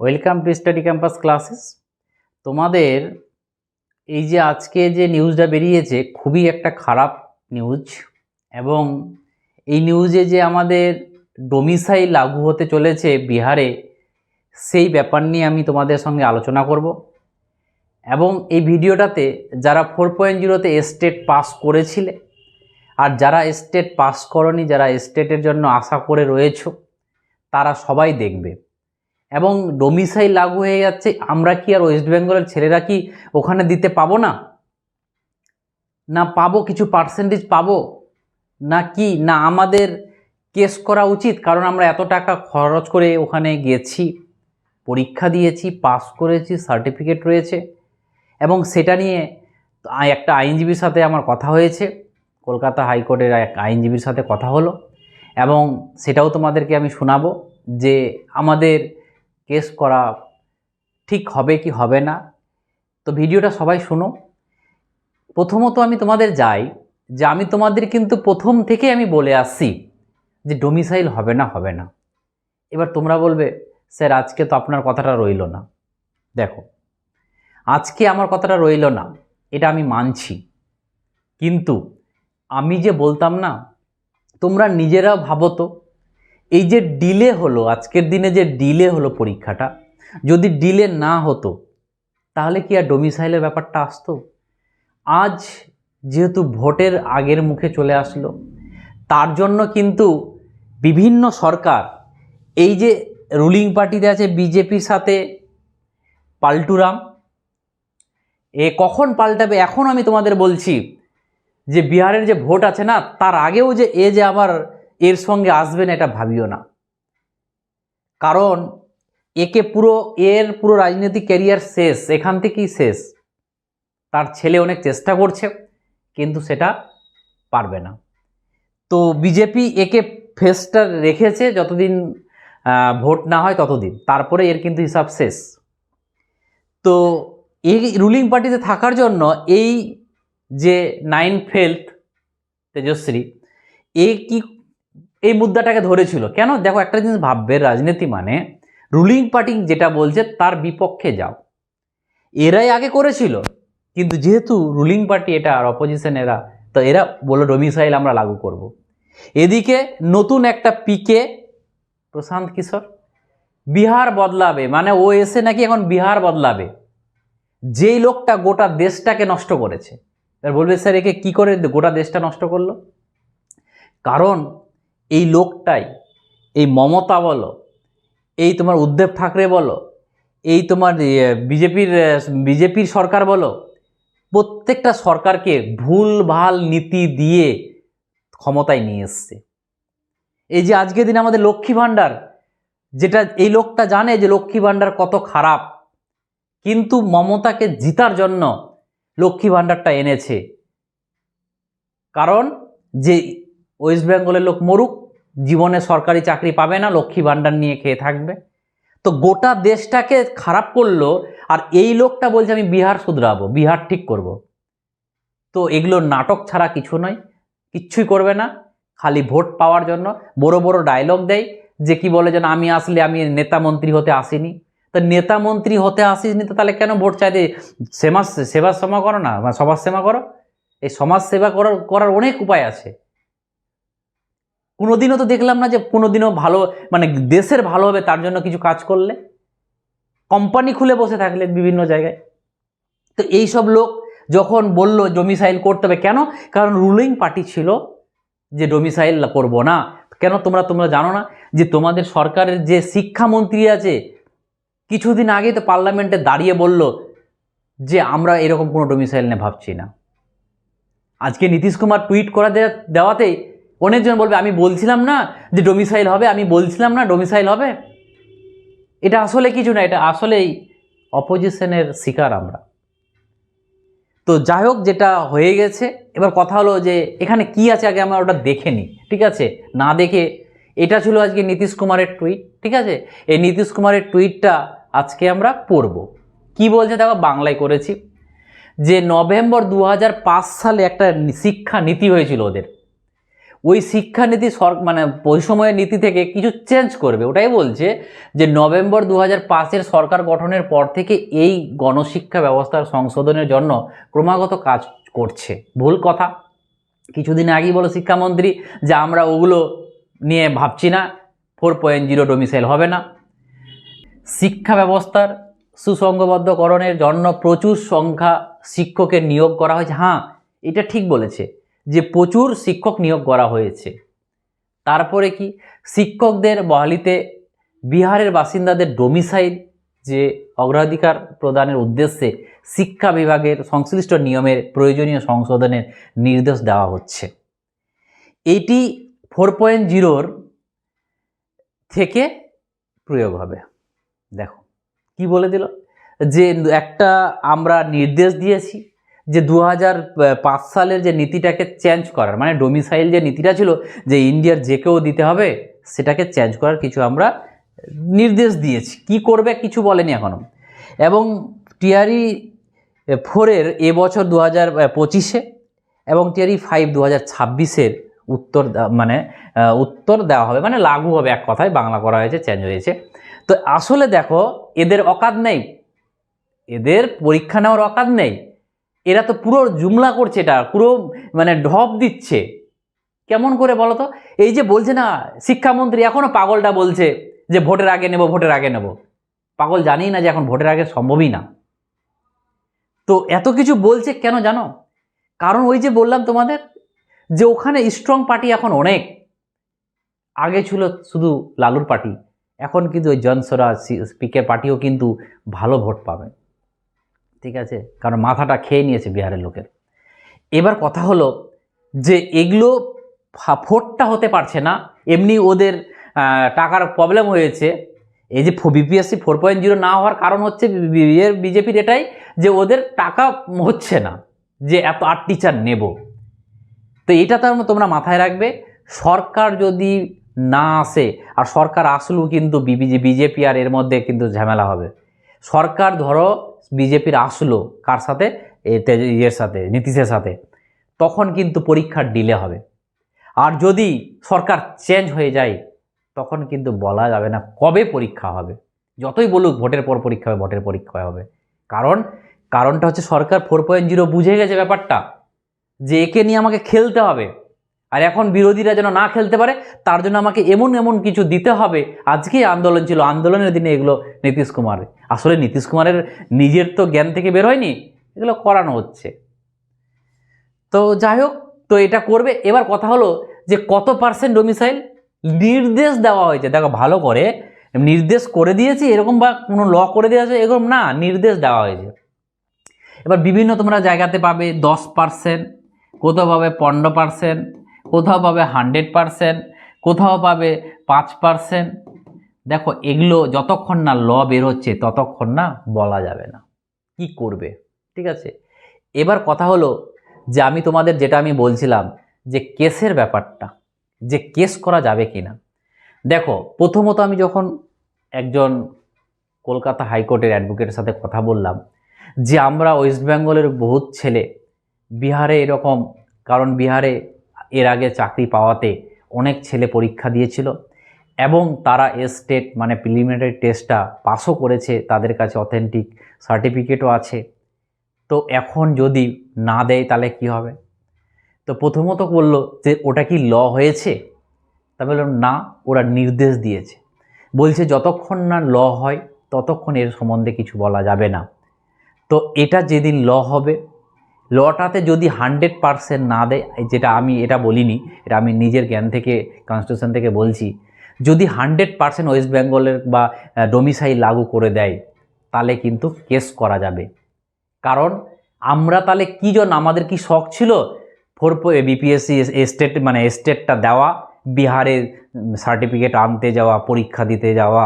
Welcome to study campus classes তোমাদের এই যে আজকে যে নিউজটা বেরিয়েছে, খুবই একটা খারাপ নিউজ এবং এই নিউজে যে আমাদের ডোমিসাইল লাগু হতে চলেছে বিহারে, সেই ব্যাপার নিয়ে আমি তোমাদের সঙ্গে আলোচনা করব। এবং এই ভিডিওটাতে যারা ফোর পয়েন্ট জিরোতে স্টেট পাস করেছিলে আর যারা স্টেট পাস করনি, যারা স্টেটের জন্য আশা করে রয়েছো, তারা সবাই দেখবে। এবং ডোমিসাইল লাগু হয়ে যাচ্ছে, আমরা কি আর ওয়েস্ট বেঙ্গলের ছেলেরা কি ওখানে দিতে পাবো না? না পাবো, কিছু পার্সেন্টেজ পাবো? না কি? না আমাদের কেস করা উচিত? কারণ আমরা এত টাকা খরচ করে ওখানে গেছি, পরীক্ষা দিয়েছি পাস করেছি সার্টিফিকেট রয়েছে। এবং সেটা নিয়ে একটা আইনজীবীর সাথে আমার কথা হয়েছে। কলকাতা হাইকোর্টের এক আইনজীবীর সাথে কথা হলো। এবং সেটাও তোমাদেরকে আমি শোনাবো যে আমাদের কেস করা ঠিক হবে কি হবে না? তো ভিডিওটা সবাই শোনো। প্রথমত আমি তোমাদের যাই যে আমি তোমাদের কিন্তু প্রথম থেকে আমি বলে আসছি যে ডোমিসাইল হবে না হবে না। এবার তোমরা বলবে, স্যার, আজকে তো আপনার কথাটা রইল না। দেখো, আজকে আমার কথাটা রইল না, এটা আমি মানছি। কিন্তু আমি যে বলতাম না, তোমরা নিজেরা ভাবো তো এই যে ডিলে হলো, আজকের দিনে যে ডিলে হলো পরীক্ষাটা, যদি ডিলে না হতো, তাহলে কি আর ডোমিসাইলের ব্যাপারটা আসতো? আজ যেহেতু ভোটের আগের মুখে চলে আসলো, তার জন্য কিন্তু বিভিন্ন সরকার, এই যে রুলিং পার্টিতে আছে বিজেপির সাথে পাল্টুরাম এ কখন পাল্টাবে এখন আমি তোমাদের বলছি, যে বিহারের যে ভোট আছে না, তার আগেও যে এ যে আবার এর সঙ্গে আসবে না, এটা ভাবিও না। কারণ, একে পুরো, এর পুরো রাজনৈতিক ক্যারিয়ার শেষ, এখান থেকেই শেষ। তার ছেলে অনেক চেষ্টা করছে, কিন্তু সেটা পারবে না। তো বিজেপি একে ফেসটা রেখেছে, যতদিন ভোট না হয় ততদিন। তারপরে এর কিন্তু হিসাব শেষ। তো এই রুলিং পার্টিতে থাকার জন্য এই যে নাইন ফেলথ তেজশ্রী এ কি এই মুদ্রাটাকে ধরেছিল। কেন? দেখো একটা জিনিস ভাববে, রাজনীতি মানে রুলিং পার্টি যেটা বলছে তার বিপক্ষে যাও। এরাই আগে করেছিল, কিন্তু যেহেতু রুলিং পার্টি এটা আর অপোজিশন এরা, তো এরা বলল ডোমিসাইল আমরা লাগু করব। এদিকে নতুন একটা পিকে প্রশান্ত কিশোর, বিহার বদলাবে। মানে ও এসে নাকি এখন বিহার বদলাবে। যেই লোকটা গোটা দেশটাকে নষ্ট করেছে। এবার বলবে, স্যার, একে কী করে গোটা দেশটা নষ্ট করল? কারণ এই লোকটাই, এই মমতা বলো, এই তোমার উদ্ধব ঠাকরে বলো, এই তোমার বিজেপির বিজেপির সরকার বলো, প্রত্যেকটা সরকারকে ভুল, ভালো নীতি দিয়ে ক্ষমতায় নিয়ে এসছে। এই যে আজকের দিন আমাদের লক্ষ্মী ভাণ্ডার, যেটা এই লোকটা জানে যে লক্ষ্মী ভাণ্ডার কত খারাপ, কিন্তু মমতাকে জিতার জন্য লক্ষ্মী ভাণ্ডারটা এনেছে। কারণ যে ওয়েস্ট বেঙ্গলের লোক মরুক, জীবনে সরকারি চাকরি পাবে না, লক্ষ্মী ভাণ্ডার নিয়ে খেয়ে থাকবে। তো গোটা দেশটাকে খারাপ করল, আর এই লোকটা বলছে, আমি বিহার শুধরাবো, বিহার ঠিক করব। তো এগুলো নাটক ছাড়া কিছু নয়, কিচ্ছুই করবে না, খালি ভোট পাওয়ার জন্য বড় বড় ডায়লগ দেয়, যে কি বলে যেন, আমি আসলে আমি নেতা মন্ত্রী হতে আসিনি। তো নেতা মন্ত্রী হতে আসিনি তো তাহলে কেন ভোট চাইতে? সেবার সেবা করো না সমাজ সেবা করো? এই সমাজ সেবা করার করার অনেক উপায় আছে। কোনোদিনও তো দেখলাম না যে কোনোদিনও ভালো মানে দেশের ভালো হবে, তার জন্য কিছু কাজ করলে। কোম্পানি খুলে বসে থাকলে বিভিন্ন জায়গায়। তো এই সব লোক যখন বলল ডোমিসাইল করতে হবে, কেন? কারণ রুলিং পার্টি ছিল যে ডোমিসাইল করব না। কেন তোমরা তোমরা জানো না যে তোমাদের সরকারের যে শিক্ষামন্ত্রী আছে, কিছুদিন আগে তো পার্লামেন্টে দাঁড়িয়ে বলল যে আমরা এরকম কোনো ডোমিসাইল নিয়ে ভাবছি না। আজকে নীতিশ কুমার টুইট করা দেওয়াতেই অনেকজন বলবে, আমি বলছিলাম না যে ডোমিসাইল হবে, আমি বলছিলাম না ডোমিসাইল হবে। এটা আসলে কিছু না, এটা আসলেই অপোজিশনের শিকার আমরা। তো যাই হোক, যেটা হয়ে গেছে, এবার কথা হলো যে এখানে কি আছে আগে আমরা ওটা দেখে নিই, ঠিক আছে? না দেখে, এটা ছিল আজকে নীতিশ কুমারের টুইট ঠিক আছে? এই নীতিশ কুমারের টুইটটা আজকে আমরা পড়ব। কি বলছে দেখো, বাংলায় করেছি। যে নভেম্বর দু হাজার পাঁচ সালে একটা শিক্ষা নীতি হয়েছিল ওদের। ওই শিক্ষানীতি সর মানে বৈষম্যের নীতি থেকে কিছু চেঞ্জ করবে। ওটাই বলছে যে নভেম্বর দু হাজার সরকার গঠনের পর থেকে এই গণশিক্ষা ব্যবস্থার সংশোধনের জন্য ক্রমাগত কাজ করছে। ভুল কথা। কিছুদিন আগেই বলো শিক্ষামন্ত্রী যে আমরা ওগুলো নিয়ে ভাবছি না। ফোর পয়েন্ট জিরো ডোমিসাইল হবে না। শিক্ষা ব্যবস্থার সুসংঘবদ্ধকরণের জন্য প্রচুর সংখ্যা শিক্ষকের নিয়োগ করা হয়েছে। হ্যাঁ এটা ঠিক বলেছে। যে প্রচুর শিক্ষক নিয়োগ করা হয়েছে। তারপরে কি? শিক্ষকদের বহালিতে বিহারের বাসিন্দাদের ডোমিসাইল যে অগ্রাধিকার প্রদানের উদ্দেশ্যে শিক্ষা বিভাগের সংশ্লিষ্ট নিয়মের প্রয়োজনীয় সংশোধনের নির্দেশ দেওয়া হচ্ছে। এটি ফোর পয়েন্ট জিরোর থেকে প্রয়োগ হবে। দেখো, কি বলে দিল? যে একটা আমরা নির্দেশ দিয়েছি যে দু সালের যে নীতিটাকে চেঞ্জ করার মানে ডোমিসাইল যে নীতিটা ছিল যে ইন্ডিয়ার যে কেউ দিতে হবে, সেটাকে চেঞ্জ করার কিছু আমরা নির্দেশ দিয়েছি। কি করবে কিছু বলেনি এখনও এবং টিআরই ফোরের এবছর দু হাজার পঁচিশে এবং টিআরই ফাইভ দু হাজার ছাব্বিশের উত্তর মানে উত্তর দেওয়া হবে মানে লাগু হবে। এক কথায় বাংলা করা হয়েছে চেঞ্জ হয়েছে। তো আসলে দেখো, এদের অকাত নেই। এদের পরীক্ষা নেওয়ার অকাত নেই। এরা তো পুরো জুমলা করছে এটা, পুরো মানে ঢপ দিচ্ছে। কেমন করে বলো তো? এই যে বলছে না, শিক্ষামন্ত্রী এখনও পাগলটা বলছে যে ভোটের আগে নেব, ভোটের আগে নেব। পাগল জানি না যে এখন ভোটের আগে সম্ভবই না। তো এত কিছু বলছে কেন জানো? কারণ ওই যে বললাম তোমাদের যে ওখানে স্ট্রং পার্টি এখন অনেক। আগে ছিল শুধু লালুর পার্টি এখন কিন্তু ওই জনসরা স্পিকের পার্টিও কিন্তু ভালো ভোট পাবে। ঠিক আছে? কারণ মাথাটা খেয়ে নিয়েছে বিহারের লোকের। এবার কথা হলো যে এগুলো ফোরটা হতে পারছে না। এমনি ওদের টাকার প্রবলেম হয়েছে। এই যে বিপিএসসি ফোর পয়েন্ট জিরো না হওয়ার কারণ হচ্ছে বিজেপির এটাই যে ওদের টাকা হচ্ছে না, যে এত আট টিচার নেব। তো এটা তো তোমরা মাথায় রাখবে, সরকার যদি না আসে, আর সরকার আসলেও কিন্তু বিজেপি আর এর মধ্যে কিন্তু ঝামেলা হবে। সরকার ধরো বিজেপির আসলো কার সাথে? ইয়ের সাথে, নীতিশের সাথে। তখন কিন্তু পরীক্ষার ডিলে হবে। আর যদি সরকার চেঞ্জ হয়ে যায়, তখন কিন্তু বলা যাবে না কবে পরীক্ষা হবে। যতই বলুক ভোটের পর পরীক্ষা হবে, ভোটের পরীক্ষা হবে। কারণ, কারণটা হচ্ছে সরকার ফোর পয়েন্ট জিরো বুঝে গেছে ব্যাপারটা, যে একে নিয়ে আমাকে খেলতে হবে। আর এখন বিরোধীরা যেন না খেলতে পারে, তার জন্য আমাকে এমন এমন কিছু দিতে হবে। আজকেই আন্দোলন ছিল, আন্দোলনের দিনে এগুলো নীতিশ কুমার, আসলে নীতিশ কুমারের নিজের তো জ্ঞান থেকে বের হয়নি, এগুলো করানো হচ্ছে। তো যাই হোক, তো এটা করবে। এবার কথা হলো যে কত পার্সেন্ট ডোমিসাইল নির্দেশ দেওয়া হয়েছে। দেখো, ভালো করে নির্দেশ করে দিয়েছি, এরকম বা কোনো ল করে দেওয়া হয়েছে এরকম না, নির্দেশ দেওয়া হয়েছে। এবার বিভিন্ন তোমরা জায়গাতে পাবে, দশ পার্সেন্ট, কোথাও পাবে পনেরো পার্সেন্ট কোথাও পাবে হান্ড্রেড পার্সেন্ট, কোথাও পাবে পাঁচ পার্সেন্ট। দেখো, এগুলো যতক্ষণ না ল বের হচ্ছে ততক্ষণ না বলা যাবে না। কি করবে? ঠিক আছে? এবার কথা হলো যে আমি তোমাদের যেটা আমি বলছিলাম যে কেসের ব্যাপারটা, যে কেস করা যাবে কি না দেখো, প্রথমত আমি যখন একজন কলকাতা হাইকোর্টের অ্যাডভোকেটের সাথে কথা বললাম যে আমরা ওয়েস্ট বেঙ্গলের বহুত ছেলে, বিহারে এরকম, কারণ বিহারে এর আগে চাকরি পাওয়াতে অনেক ছেলে পরীক্ষা দিয়েছিল এবং তারা স্টেট মানে প্রিলিমিনারি টেস্টটা পাসও করেছে, তাদের কাছে অথেন্টিক সার্টিফিকেটও আছে। তো এখন যদি না দেয় তাহলে কি হবে? তো প্রথমত বলল যে, ওটা কি ল হয়েছে? তা বললাম না, ওরা নির্দেশ দিয়েছে। বলছে, যতক্ষণ না ল হয়, ততক্ষণ এর সম্বন্ধে কিছু বলা যাবে না। তো এটা যেদিন ল হবে লটাতে যদি হান্ড্রেড পারসেন্ট না দেয় যেটা আমি এটা বলিনি, এটা আমি নিজের জ্ঞান থেকে কনস্টিটিউশন থেকে বলছি, যদি হান্ড্রেড পারসেন্ট ওয়েস্ট বেঙ্গলের বা ডোমিসাইল লাগু করে দেয়, তাহলে কিন্তু কেস করা যাবে। কারণ আমরা তাহলে কী জন্য আমাদের কি শখ ছিল? ফোর বিপিএসসি স্টেট মানে স্টেটটা দেওয়া বিহারের সার্টিফিকেট আনতে যাওয়া, পরীক্ষা দিতে যাওয়া,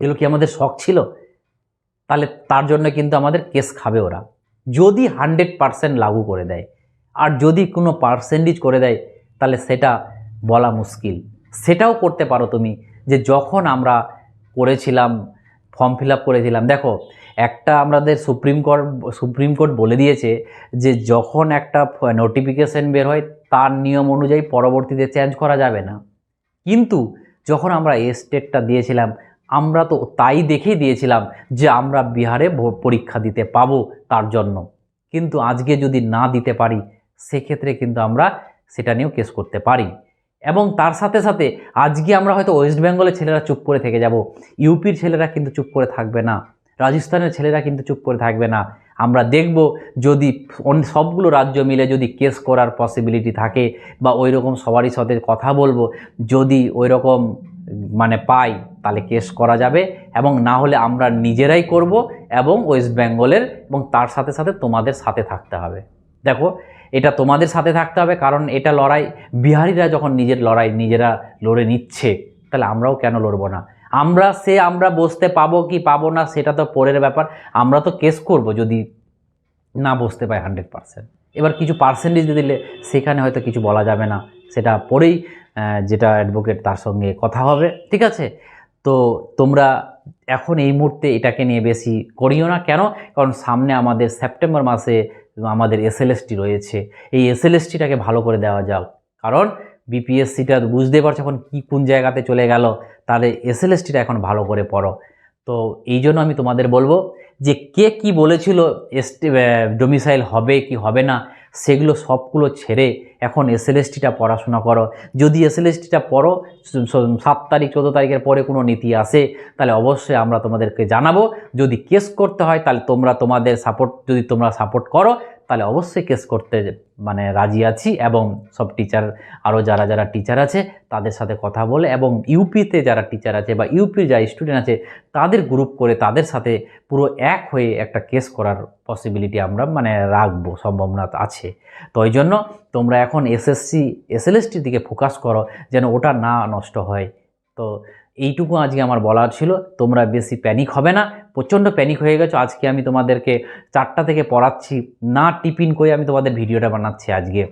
এগুলো কি আমাদের শখ ছিল? তাহলে তার জন্য কিন্তু আমাদের কেস খাবে ওরা। যদি হান্ড্রেড পারসেন্ট লাগু করে দেয়, আর যদি কোনো পার্সেন্টেজ করে দেয়, তাহলে সেটা বলা মুশকিল। সেটাও করতে পারো তুমি, যে যখন আমরা করেছিলাম, ফর্ম ফিল করেছিলাম, দেখো, একটা আমাদের সুপ্রিম কোর্ট সুপ্রিম কোর্ট বলে দিয়েছে যে যখন একটা নোটিফিকেশন বের হয়, তার নিয়ম অনুযায়ী পরবর্তীতে চেঞ্জ করা যাবে না। কিন্তু যখন আমরা এ স্টেটটা দিয়েছিলাম আমরা তো তাই দেখেই দিয়েছিলাম যে আমরা বিহারে পরীক্ষা দিতে পাবো তার জন্য। কিন্তু আজকে যদি না দিতে পারি, সেক্ষেত্রে কিন্তু আমরা সেটা নিয়েও কেস করতে পারি। এবং তার সাথে সাথে আজকে আমরা হয়তো ওয়েস্ট বেঙ্গলের ছেলেরা চুপ করে থেকে যাব। ইউপির ছেলেরা কিন্তু চুপ করে থাকবে না। রাজস্থানের ছেলেরা কিন্তু চুপ করে থাকবে না। আমরা দেখব যদি সবগুলো রাজ্য মিলে যদি কেস করার পসিবিলিটি থাকে বা ওই রকম সবারই সাথে কথা বলব। যদি ওই রকম মানে পাই, তাহলে কেস করা যাবে এবং না হলে আমরা নিজেরাই করব এবং ওয়েস্ট বেঙ্গলের এবং তার সাথে সাথে তোমাদের সাথে থাকতে হবে। দেখো, এটা তোমাদের সাথে থাকতে হবে কারণ এটা লড়াই, বিহারিরা যখন নিজের লড়াই নিজেরা লড়ে নিচ্ছে, তাহলে আমরাও কেন লড়বো না? আমরা সে আমরা বসতে পাবো কি পাবো না সেটা তো পরের ব্যাপার। আমরা তো কেস করব যদি না বসতে পাই হান্ড্রেড পারসেন্ট এবার কিছু পার্সেন্টেজ দিলে সেখানে হয়তো কিছু বলা যাবে না। সেটা পরেই যেটা অ্যাডভোকেট তার সঙ্গে কথা হবে, ঠিক আছে? তো তোমরা এখন এই মুহূর্তে এটাকে নিয়ে বেশি করিও না। কেন? কারণ সামনে আমাদের সেপ্টেম্বর মাসে আমাদের এসএলএসটি রয়েছে। এই এসএলএসটিটাকে ভালো করে দেওয়া যাক। কারণ বিপিএসসিটা বুঝতে পারছ এখন কী কোন জায়গাতে চলে গেল, তাহলে এসএলএসটিটা এখন ভালো করে পড়ো। তো এই জন্য আমি তোমাদের বলব যে কে কি বলেছিল এসটি ডোমিসাইল হবে কি হবে না সেগুলো সবগুলো ছেড়ে এখন এসএলএসটিটা পড়াশোনা করো। যদি এসএলএসটিটা পড়ো সাত তারিখ, চোদ্দ তারিখের পরে কোনো নীতি আসে, তাহলে অবশ্যই আমরা তোমাদেরকে জানাব। যদি কেস করতে হয়, তাহলে তোমরা তোমাদের সাপোর্ট যদি তোমরা সাপোর্ট করো তাহলে অবশ্যই কেস করতে মানে রাজি আছি এবং সব টিচার আরও যারা যারা টিচার আছে, তাদের সাথে কথা বলে এবং ইউপিতে যারা টিচার আছে বা ইউপির যারা স্টুডেন্ট আছে, তাদের গ্রুপ করে তাদের সাথে পুরো এক হয়ে একটা কেস করার পসিবিলিটি আমরা মানে রাখব, সম্ভাবনা আছে। তো ওই জন্য তোমরা এখন এসএসসি এসএলএসটির দিকে ফোকাস করো যেন ওটা না নষ্ট হয়। তো এইটুকু আজকে আমার বলার ছিল। তোমরা বেশি প্যানিক হবে না। প্রচণ্ড প্যানিক হয়ে গেছো। আজকে আমি তোমাদেরকে চারটা থেকে পড়াচ্ছি। না টিফিন করে আমি তোমাদের ভিডিওটা বানাচ্ছি আজকে।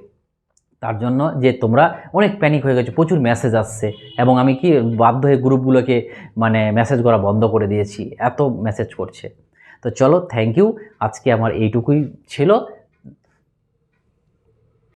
তার জন্য যে তোমরা অনেক প্যানিক হয়ে গেছো। প্রচুর মেসেজ আসছে। এবং আমি কি বাধ্য হয়ে গ্রুপগুলোকে মানে মেসেজ করা বন্ধ করে দিয়েছি। এত মেসেজ করছে। তো চলো থ্যাংক ইউ আজকে আমার এইটুকুই ছিল।